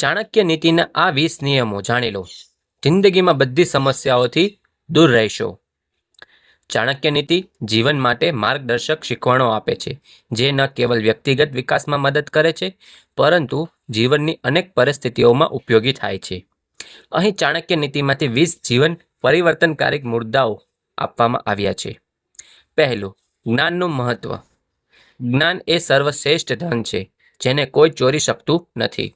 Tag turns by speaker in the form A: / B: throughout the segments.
A: ચાણક્ય નીતિના આ વીસ નિયમો જાણી લો. જિંદગીમાં બધી સમસ્યાઓથી દૂર રહેશો. ચાણક્ય નીતિ જીવન માટે માર્ગદર્શક શીખવણો આપે છે, જે ન કેવલ વ્યક્તિગત વિકાસમાં મદદ કરે છે, પરંતુ જીવનની અનેક પરિસ્થિતિઓમાં ઉપયોગી થાય છે. અહીં ચાણક્ય નીતિમાંથી વીસ જીવન પરિવર્તનકારક મુદ્દાઓ આપવામાં આવ્યા છે. પહેલું, જ્ઞાનનું મહત્વ. જ્ઞાન એ સર્વશ્રેષ્ઠ ધન છે, જેને કોઈ ચોરી શકતું નથી.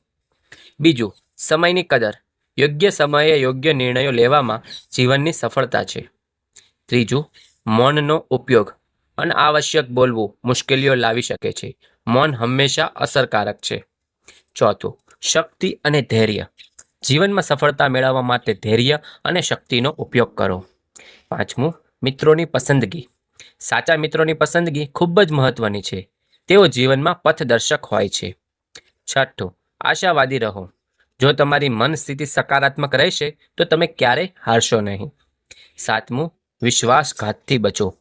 A: બીજું, સમયની કદર. યોગ્ય સમયે યોગ્ય નિર્ણયો લેવામાં જીવનની સફળતા છે. ત્રીજું, મૌનનો ઉપયોગ. અનાવશ્યક બોલવું મુશ્કેલીઓ લાવી શકે છે. મૌન હંમેશા અસરકારક છે. ચોથું, શક્તિ અને ધૈર્ય. જીવનમાં સફળતા મેળવવા માટે ધૈર્ય અને શક્તિનો ઉપયોગ કરો. પાંચમું, મિત્રોની પસંદગી. સાચા મિત્રોની પસંદગી ખૂબ જ મહત્વની છે. તેઓ જીવનમાં પથદર્શક હોય છે. છઠ્ઠું આશાવાદી રહો. જો તમારી મન સ્થિતિ સકારાત્મક રહેશે, તો તમે ક્યારેય હારશો નહીં. સાતમું, વિશ્વાસઘાતથી બચો.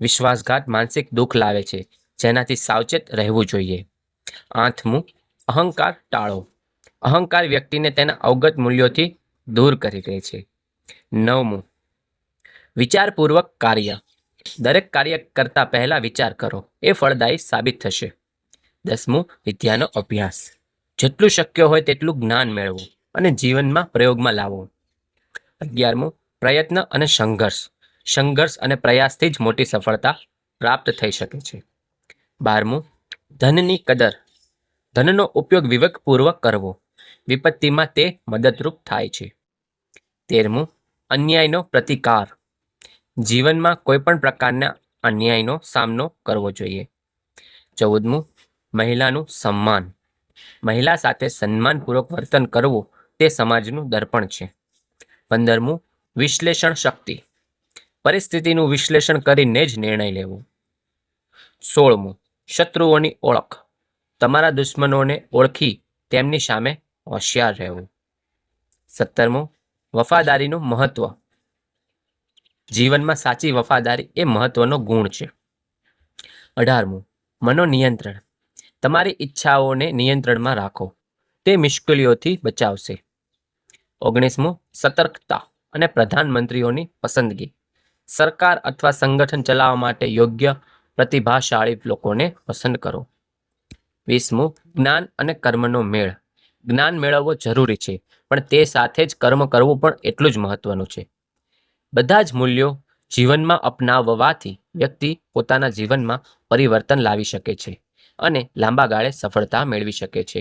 A: વિશ્વાસઘાત માનસિક દુઃખ લાવે છે, જેનાથી સાવચેત રહેવું જોઈએ. આઠમું, અહંકાર ટાળો. અહંકાર વ્યક્તિને તેના અવગત મૂલ્યોથી દૂર કરી દે છે. નવમું, વિચારપૂર્વક કાર્ય. દરેક કાર્ય કરતા પહેલા વિચાર કરો. એ ફળદાયી સાબિત થશે. દસમું, વિદ્યાનો અભ્યાસ. જેટલું શક્ય હોય તેટલું જ્ઞાન મેળવવું અને જીવનમાં પ્રયોગમાં લાવો. અગિયારમું, પ્રયત્ન અને સંઘર્ષ. સંઘર્ષ અને પ્રયાસથી જ મોટી સફળતા પ્રાપ્ત થઈ શકે છે. બારમું, ધનની કદર. ધનનો ઉપયોગ વિવેકપૂર્વક કરવો. વિપત્તિમાં તે મદદરૂપ થાય છે. તેરમું, અન્યાયનો પ્રતિકાર. જીવનમાં કોઈપણ પ્રકારના અન્યાયનો સામનો કરવો જોઈએ. ચૌદમું, મહિલાનું સન્માન. મહિલા સાથે સન્માનપૂર્વક વર્તન કરવું તે સમાજનું દર્પણ છે. પંદરમું, વિશ્લેષણ શક્તિ. પરિસ્થિતિનું વિશ્લેષણ કરીને જ નિર્ણય લેવો. સોળમું, શત્રુઓની ઓળખ. તમારા દુશ્મનોને ઓળખી તેમની સામે હોશિયાર રહેવું. સત્તરમું, વફાદારીનું મહત્વ. જીવનમાં સાચી વફાદારી એ મહત્વનો ગુણ છે. અઢારમું, મનોનિયંત્રણ. તમારી ઈચ્છાઓને નિયંત્રણમાં રાખો. તે મુશ્કેલીઓથી બચાવશે. ઓગણીસમું, સતર્કતા અને પ્રધાનમંત્રીઓની પસંદગી. સરકાર અથવા સંગઠન ચલાવવા માટે યોગ્ય પ્રતિભાશાળી લોકોને પસંદ કરો. વીસમું, જ્ઞાન અને કર્મનો મેળ. જ્ઞાન મેળવવો જરૂરી છે, પણ તે સાથે જ કર્મ કરવું પણ એટલું જ મહત્વનું છે. બધા જ મૂલ્યો જીવનમાં અપનાવવાથી વ્યક્તિ પોતાના જીવનમાં પરિવર્તન લાવી શકે છે. અને લાંબા ગાળે સફળતા મેળવી શકે છે.